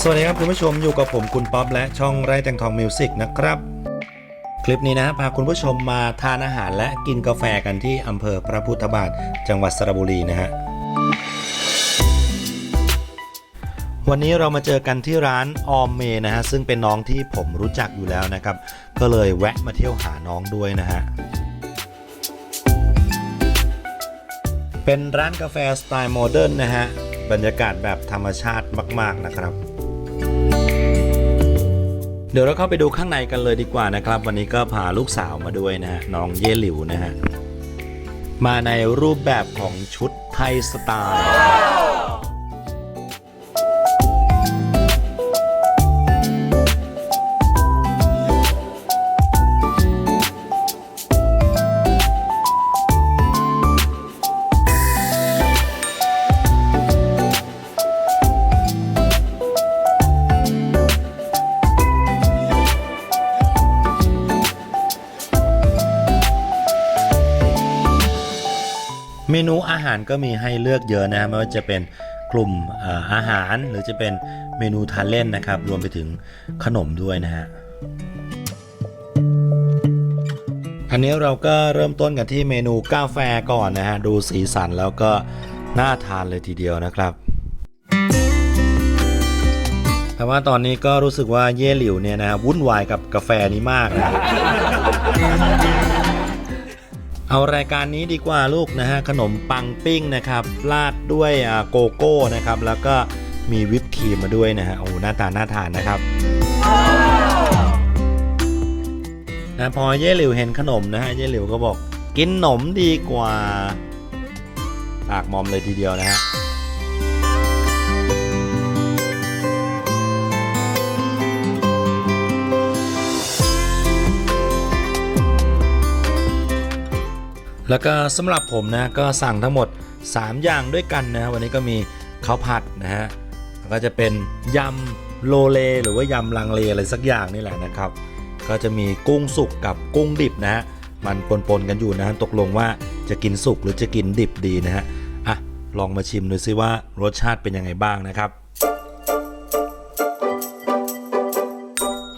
สวัสดีครับคุณผู้ชมอยู่กับผมคุณป๊อปและช่องไร่แตงทองมิวสิกนะครับ คลิปนี้นะพาคุณผู้ชมมาทานอาหารและกินกาแฟกันที่อำเภอพระพุทธบาทจังหวัดสระบุรีนะฮะวันนี้เรามาเจอกันที่ร้านออมเมนะฮะซึ่งเป็นน้องที่ผมรู้จักอยู่แล้วนะครับ ก็เลยแวะมาเที่ยวหาน้องด้วยนะฮะเป็นร้านกาแฟสไตล์โมเดิร์นนะฮะ บรรยากาศแบบธรรมชาติมาก ๆนะครับ เดี๋ยวเราเข้าไปดูข้างในกันเลยดีกว่านะครับ วันนี้ก็พาลูกสาวมาด้วยนะฮะน้องเย่หลิวนะฮะมาในรูปแบบของชุดไทยสไตล์ เมนูอาหารก็มีให้เลือกเยอะนะไม่ว่าจะเป็นกลุ่มเอ่ออาหารหรือจะเป็นเมนูทานเล่นนะครับ รวมไปถึงขนมด้วยนะฮะอันนี้เราก็เริ่มต้นกันที่เมนูกาแฟก่อนนะฮะดูสีสันแล้วก็น่าทานเลยทีเดียวนะครับแต่ว่าตอนนี้ก็รู้สึกว่าเย่หลิวเนี่ยนะวุ่นวายกับกาแฟนี้มากนะ เอารายการนี้ดีกว่าลูกนะฮะขนมปังปิ้งนะครับราดด้วยโกโก้นะครับแล้วก็มีวิปครีมมาด้วยนะฮะโอ้หหน้าตาน่าทานนะครับนะพอเย่หลิวเห็นขนมนะฮะเย่หลิวก็บอกกินขนมดีกว่าปากมอมเลยทีเดียวนะฮะ แล้วก็สำหรับผมนะก็สั่งทั้งหมด 3 อย่างด้วยกันนะวันนี้ก็มีข้าวผัดนะฮะก็จะเป็นยำโลเลหรือว่ายำลังเลอะไรสักอย่างนี่แหละนะครับ ก็จะมีกุ้งสุกกับกุ้งดิบนะฮะมันปนๆกันอยู่นะตกลงว่าจะกินสุกหรือจะกินดิบดีนะฮะอะลองมาชิมดูซิว่ารสชาติเป็นยังไงบ้างนะครับ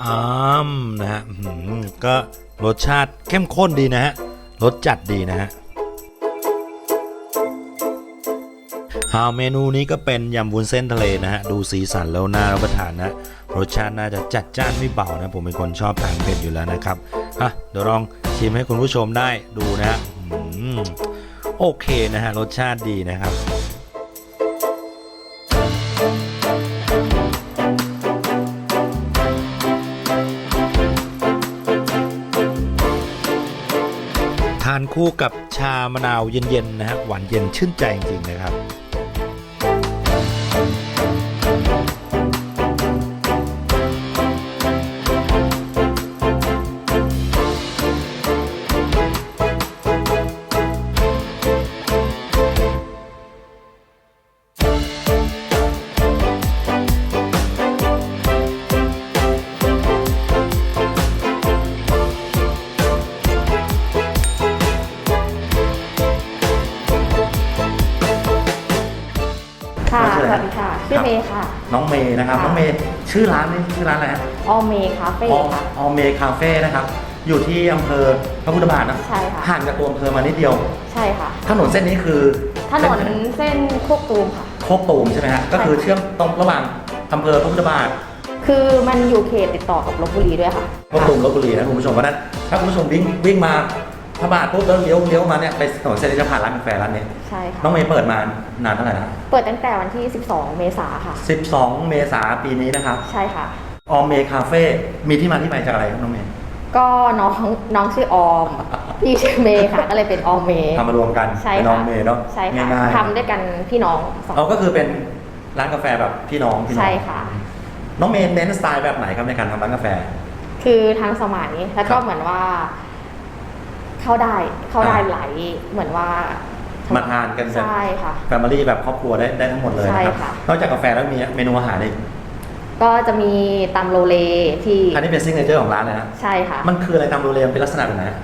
อ้ามนะฮะก็รสชาติเข้มข้นดีนะฮะ รสจัดดีนะฮะเอาเมนูนี้ก็เป็นยำวุ้นเส้นทะเลนะฮะ ดูสีสันแล้วน่ารับประทานนะ รสชาติน่าจะจัดจ้านไม่เบานะ ผมเป็นคนชอบทานเผ็ดอยู่แล้วนะครับอะเดี๋ยวลองชิมให้คุณผู้ชมได้ดูนะฮะโอเคนะฮะ รสชาติดีนะครับ คู่กับชามะนาวเย็นๆนะฮะหวานเย็นชื่นใจจริงๆนะครับ ค่ะชื่อสอะไรวัสดีค่ะชื่อเมย์ค่ะ น้องเมย์นะครับ ค่ะ น้องเมย์ชื่อร้านนี่ชื่อร้านอะไรฮะออเมย์คาเฟ่ออค่ะ ออเมย์คาเฟ่นะครับ อยู่ที่อำเภอพระพุทธบาทนะใช่ค่ะ ห่างจากตัวอำเภอมานิดเดียว ใช่ค่ะ ถนนเส้นนี้คือถนนเส้นโคกตูมค่ะ โคกตูมใช่ไหมฮะ ก็คือเชื่อมตรงระหว่างอำเภอพระพุทธบาท คือมันอยู่เขตติดต่อกับลบบุรีด้วยค่ะโคกตูมลบบุรีนะคุณผู้ชมเพราะฉะนั้นถ้าคุณผู้ชมวิ่งวิ่งมา พระบาทปุ๊บแล้วเลี้ยวเลี้ยวมาเนี่ยไปถนนเส้นนี้จะผ่านร้านกาแฟร้านนี้ใช่ค่ะน้องเมย์เปิดมานานเท่าไหร่นะเปิดตั้งแต่วันที่ 12 เมษาค่ะ 12 เมษายนปีนี้นะครับใช่ค่ะ ออมเมย์คาเฟ่มีที่มาที่ไปจากอะไรครับน้องเมย์ก็น้องน้องชื่อออมพี่ชื่อเมย์ค่ะก็เลยเป็นออเมย์ทำมารวมกันใช่เป็นค่ะน้องเมย์เนาะใช่ค่ะง่ายๆทำด้วยกันพี่น้องสองเอาก็คือเป็นร้านกาแฟแบบพี่น้องพี่น้องใช่ค่ะ น้องเมย์เน้นสไตล์แบบไหนครับในการทำร้านกาแฟ คือทันสมัยแล้วครัก็บเหมือนว่า เข้าได้เข้าได้อ่าหลายเหมือนว่ามาทานกันแบบใช่ค่ะแฟมิลี่แบบครอบครัวได้ได้ทั้งหมดเลยนะครับใช่ค่ะนอกจากกาแฟแล้วมีเมนูอาหารอีกก็จะมีตำโลเลที่อันนี้เป็นซิกเนเจอร์ของร้านเลยนะใช่ค่ะ มันคืออะไรตามโรเลมนเป็นลักษณะแบบไหนฮะ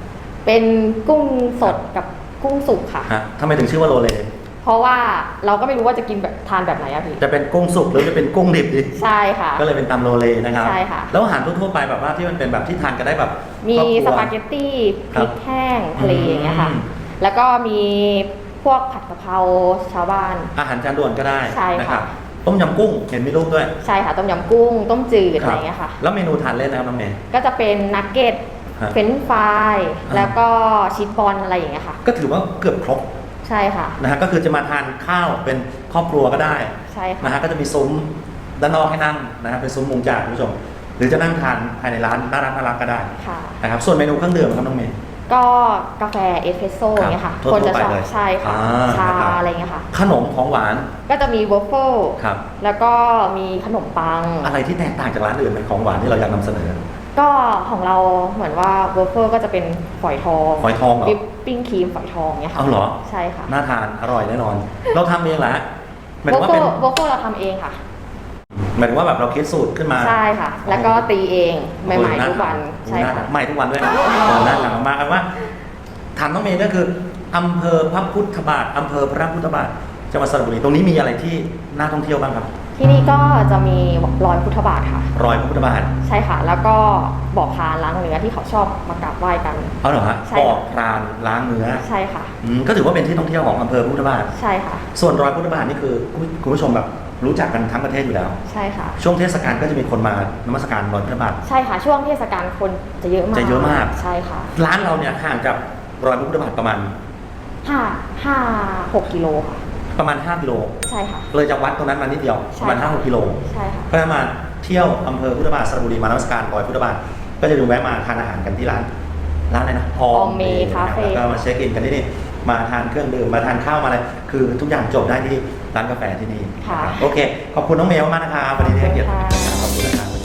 เป็นกุ้งสดกับกุ้งสุกค่ะฮะทำไมถึงชื่อว่าโรเล เเพราะว่าเราก็ไม่รู้ว่าจะกินแบบทานแบบไหนอะพี่จะเป็นกุ้งสุกหรือจะเป็นกุ้งดิบดี ใช่ค่ะ ก็เลยเป็นตำโลเลนะครับ ใช่ค่ะ แล้วอาหารทั่วๆไปแบบว่าที่มันเป็นแบบที่ทานกันได้แบบมีครอบครัว สปาเกตตี้พครับริกแห้งทะเลอย่างเงี้ยค่ะ อืม แล้วก็มีพวกผัดกะเพราชาวบ้าน อาหารจานด่วนก็ได้ใช่ค่ะ นะครับต้มยำกุ้งเห็นมีรูปด้วยใช่ค่ะต้มยำกุ้ง ต้มจืดอะไรเงี้ยค่ะ แล้วเมนูทานเล่นนะครับน้องเมย์ ก็จะเป็นนักเก็ตฮะเฟรนช์ฟรายอ่า แล้วก็ชีสบอลอะไรอย่างเงี้ยค่ะ ก็ถือว่าเกือบครบ ใช่ค่ะ นะฮะก็คือจะมาทานข้าวเป็นครอบครัวก็ได้ใช่ค่ะ นะฮะก็จะมีซุ้มด้านนอกให้นั่งนะฮะเป็นซุ้มมุงจากคุณผู้ชม หรือจะนั่งทานภายในร้านน่ารักน่ารักก็ได้ค่ะ นะครับส่วนเมนูเครื่องดื่มครับน้องเมย์ ก็กาแฟเอสเ e รสโซ่อย่างเงี้ยค่ะ ครับคนจะชทั่อวๆไปบเลยใช่ค่ะอ่าชานะครับ อะไรเงี้ยค่ะ ขนมของหวานก็จะมีวอฟเฟิลครับ แล้วก็มีขนมปัง อะไรที่แตกต่างจากร้านอื่นเป็นของหวานที่เราอยากนำเสนอ ก็ของเราเหมือนว่าวอฟเฟิลก็จะเป็นฝอยทองฝอยทองเหรอ วิปปิ้งครีมฝอยทองเนี่ยค่ะเอาเหรอ ใช่ค่ะน่าทานอร่อยแน่นอน เราทำเองแหละหมายวถึองฟว่าเฟิเป็นลวอฟเฟิลเราทำเองค่ะ หมายถึงว่าแบบเราคิดสูตรขึ้นมาใช่ค่ะ แล้วก็ตีเองใหม่ๆทุกวันใช่น่าค่ะทานใหม่ทุกวันด้วยนะเออน่าทานมากๆเอาว่าถามน้องเมย์ก็คืออำเภอพระพุทธบาทอำเภอพระพุทธบาทจังหวัดสระบุรีตรงนี้มีอะไรที่น่าท่องเที่ยวบ้างครับ ที่นี่ก็จะมีรอยพุทธบาทค่ะ รอยพระพุทธบาทใช่ค่ะ แล้วก็บ่อพานล้างเนื้อที่เขาชอบมากราบไหว้กัน เอาเหรอฮะใช่บ่อค่ะพรานล้างเนื้อใช่ค่ะ อืมก็ถือว่าเป็นที่ท่องเที่ยวของอำเภอพระพุทธบาท ใช่ค่ะ ส่วนรอยพุทธบาทนี่คือคุณคุณผู้ชมแบบรู้จักกันทั้งประเทศอยู่แล้ว ใช่ค่ะ ช่วงเทศกาลก็จะมีคนมานมัสการรอยพุทธบาท ใช่ค่ะช่วงเทศกาลคนจะเยอะมากจะเยอะมาก ใช่ค่ะร้านเราเนี่ยห่างจากรอยพระพุทธบาทประมาณ ห้าห้าหกกิโลค่ะ ประมาณ 5 กิโล ใช่ค่ะ เลยจากวัดตรงนั้นมานิดเดียวใช่ประมาณค่ะ5 6กิโล ใช่ค่ะก็จะมาเที่ยวอำเภอพุทธบาทสระบุรีมานมัสการรอยพุทธบาทก็จะดูแวะมาทานอาหารกันที่ร้านร้านอะไรนะ Om May นะครับ Cafe แล้วก็มาเช็คอินกันที่นี่มาทานเครื่องดื่มมาทานข้าวมาอะไรคือทุกอย่างจบได้ที่ร้านกาแฟที่นี่ค่ะนะครับโอเค ขอบคุณน้องเมลมากนะครับวันนี้ที่ให้เกียรติขอบคุณค่ะขอบคุณนะครับ